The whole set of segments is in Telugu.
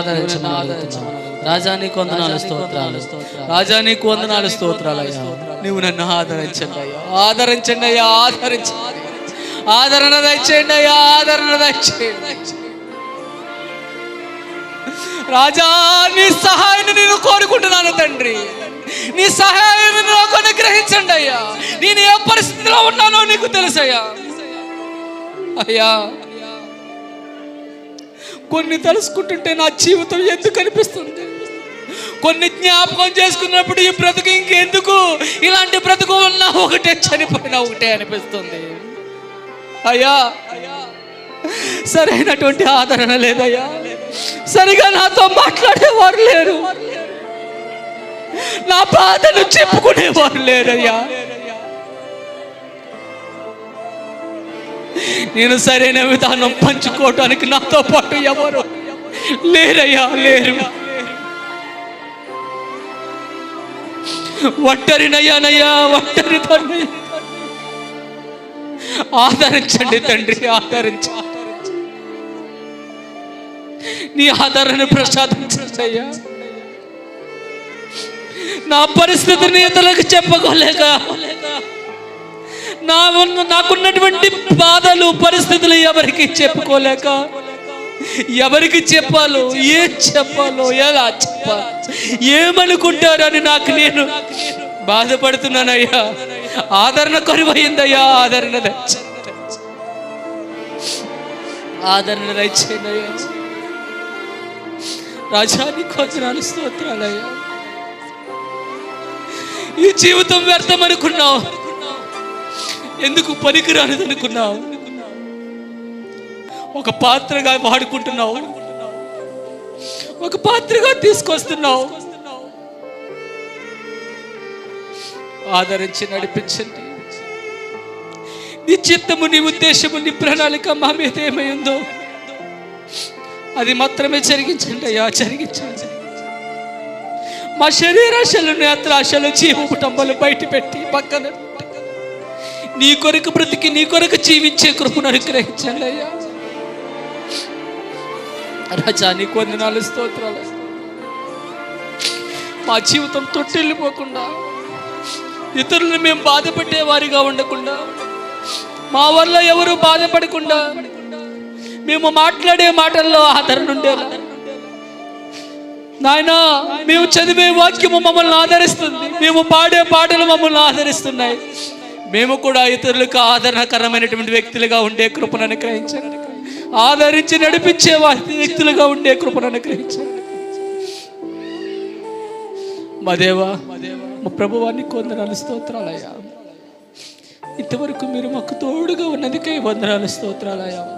ఆదరించమని అడుగుతున్నాను. రాజా నీకు వందనాలు స్తోత్రాలు. రాజా నీకు వందనాలు స్తోత్రాలు అయ్యా. నువ్వు నన్ను ఆదరించండి అయ్యా. ఆదరించండి అయ్యా ఆదరించండి. ఆదరణ దయచేయండి అయ్యా ఆదరణ దయచేయండి. రాజా నీ సహాయాన్ని నేను కోరుకుంటున్నాను తండ్రి. నీ సహాయాన్ని నాకు అనుగ్రహించండి అయ్యా. నేను ఏ పరిస్థితిలో ఉన్నానో నీకు తెలుసయ్యా. అయ్యా కొన్ని తలుసుకుంటుంటే నా జీవితం ఎందుకు అనిపిస్తుంది? కొన్ని జ్ఞాపకం చేసుకున్నప్పుడు ఈ బ్రతుకు ఇంకెందుకు? ఇలాంటి బ్రతుకు ఉన్నా ఒకటే చనిపోయినా ఒకటే అనిపిస్తుంది. అయ్యా సరైనటువంటి ఆదరణ లేదయ్యా. సరిగా నాతో మాట్లాడేవారు లేరు. నా బాధను చెప్పుకునేవారు లేరయ్యా. నేను సరైన విధానం పంచుకోవటానికి నాతో పాటు ఎవరు లేరయ్యా లేరు. ఒట్టరినయ్యానయ్యా ఒట్టరి తండ్రి ఆదరించండి తండ్రి ఆదరించ నీ ఆదరణ ప్రసాదించయ్యా అయ్యా నా పరిస్థితిని ఇతరులకు చెప్పుకోలేక నా నాకున్నటువంటి బాధలు పరిస్థితులు ఎవరికి చెప్పుకోలేక? ఎవరికి చెప్పాలో ఏ చెప్పాలో ఎలా చెప్పాలి? ఏమనుకుంటారని నాకు నేను బాధపడుతున్నానయ్యా. ఆదరణ కరువైందయ్యా ఆదరణ ఆదరణ దయచేయండి. రాజానికి వచనాలు స్తోత్రాలయ్యా. ఈ జీవితం వ్యర్థం అనుకున్నావు ఎందుకు పనికిరానిది అనుకున్నావు ఒక పాత్రగా వాడుకుంటున్నావు. ఒక పాత్రగా తీసుకొస్తున్నావు. ఆదరించి నడిపించండి. నీ చిత్తము నీ ఉద్దేశము నీ ప్రణాళిక మా మీద ఏమై ఉందో అది మాత్రమే జరిగించండి అయ్యా జరిగించండి. మా శరీరాశలు నేత్రాశలు జీవ కుటుంబాలు బయట పెట్టి పక్కన నీ కొరకు బ్రతికి నీ కొరకు జీవించే కృపను అనుగ్రహించండి అయ్యా. రాజా నీకు వందనాలు స్తోత్రాలు. మా జీవితం తొట్టెళ్ళిపోకుండా ఇతరులను మేము బాధపెట్టే వారిగా ఉండకుండా మా వల్ల ఎవరు బాధపడకుండా మేము మాట్లాడే మాటల్లో ఆదరణ ఉండేలా. నాయనా మేము చదివే వాక్యము మమ్మల్ని ఆదరిస్తుంది. మేము పాడే పాటలు మమ్మల్ని ఆదరిస్తున్నాయి. మేము కూడా ఇతరులకు ఆదరణకరమైనటువంటి వ్యక్తులుగా ఉండే కృపను అనుగ్రహించండి. ఆదరించి నడిపించే వ్యక్తులుగా ఉండే కృపను అనుగ్రహించండి. మా దేవా మా ప్రభువాన్ని కొందనాలు స్తోత్రాలయ్యా. ఇంతవరకు మీరు మాకు తోడుగా ఉన్నందుకే వందనాలు స్తోత్రాలయ్యా.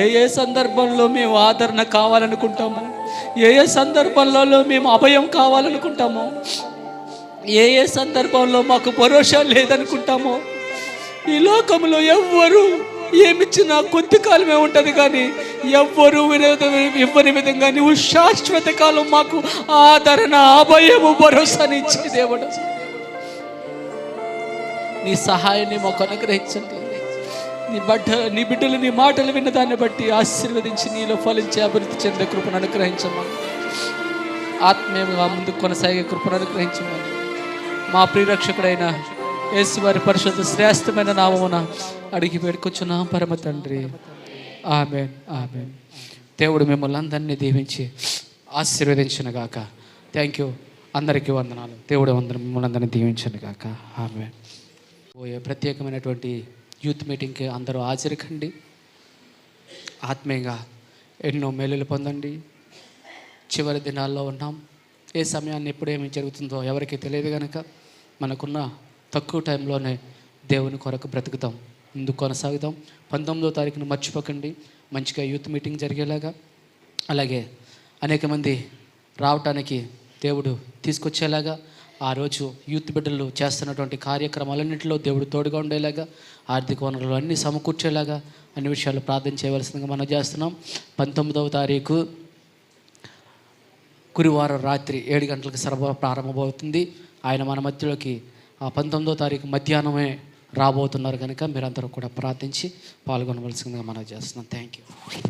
ఏ ఏ సందర్భంలో మేము ఆదరణ కావాలనుకుంటామో ఏ ఏ సందర్భంలో మేము అభయం కావాలనుకుంటామో ఏ ఏ సందర్భంలో మాకు భరోసా లేదనుకుంటామో? ఈ లోకంలో ఎవ్వరు ఏమిచ్చినా కొద్ది కాలమే ఉంటుంది కానీ ఎవ్వరు వినోద- ఇవ్వని విధంగా నువ్వు శాశ్వత కాలం మాకు ఆదరణ అభయము భరోసానిచ్చే దేవుడు. నీ సహాయాన్ని మాకు అనుగ్రహించండి. నీ బడ్డ నీ బిడ్డలు నీ మాటలు విన్న దాన్ని బట్టి ఆశీర్వదించి నీలో ఫలించే అభివృద్ధి చెందే కృపను అనుగ్రహించమని. ఆత్మీయంగా ముందుకు కొనసాగే కృపను అనుగ్రహించమని. మా ప్రియరక్షకుడైన యేసు వారి పరిశుద్ధ శ్రేష్టమైన నామమున అడిగి పెడుకొచ్చున్నాం పరమ తండ్రి. ఆమె ఆమె దేవుడు మిమ్మల్ని అందరినీ దీవించి ఆశీర్వదించిన గాక. థ్యాంక్ యూ అందరికీ వందనాలు. దేవుడు వందన మిమ్మల్ని అందరినీ దీవించను గాక. ఆమె పోయే ప్రత్యేకమైనటువంటి యూత్ మీటింగ్కి అందరూ హాజరుకండి. ఆత్మీయంగా ఎన్నో మేలులు పొందండి. చివరి దినాల్లో ఉన్నాం. ఏ సమయాన్ని ఎప్పుడేమి జరుగుతుందో ఎవరికి తెలియదు కనుక మనకున్న తక్కువ టైంలోనే దేవుని కొరకు బ్రతుకుతాం. ముందు కొనసాగుదాం పంతొమ్మిదో తారీఖున మర్చిపోకండి. మంచిగా యూత్ మీటింగ్ జరిగేలాగా. అలాగే అనేక మంది రావటానికి దేవుడు తీసుకొచ్చేలాగా ఆ రోజు యూత్ బిడ్డలు చేస్తున్నటువంటి కార్యక్రమాలన్నింటిలో దేవుడు తోడుగా ఉండేలాగా ఆర్థిక వనరులు అన్నీ సమకూర్చేలాగా అన్ని విషయాలు ప్రార్థన చేయవలసిందిగా మనం చేస్తున్నాం. పంతొమ్మిదవ తారీఖు గురువారం రాత్రి ఏడు గంటలకు సరఫరా ప్రారంభమవుతుంది. ఆయన మన మధ్యలోకి ఆ పంతొమ్మిదో తారీఖు మధ్యాహ్నమే రాబోతున్నారు కనుక మీరందరూ కూడా ప్రార్థించి పాల్గొనవలసిందిగా మనం చేస్తున్నాం. Thank you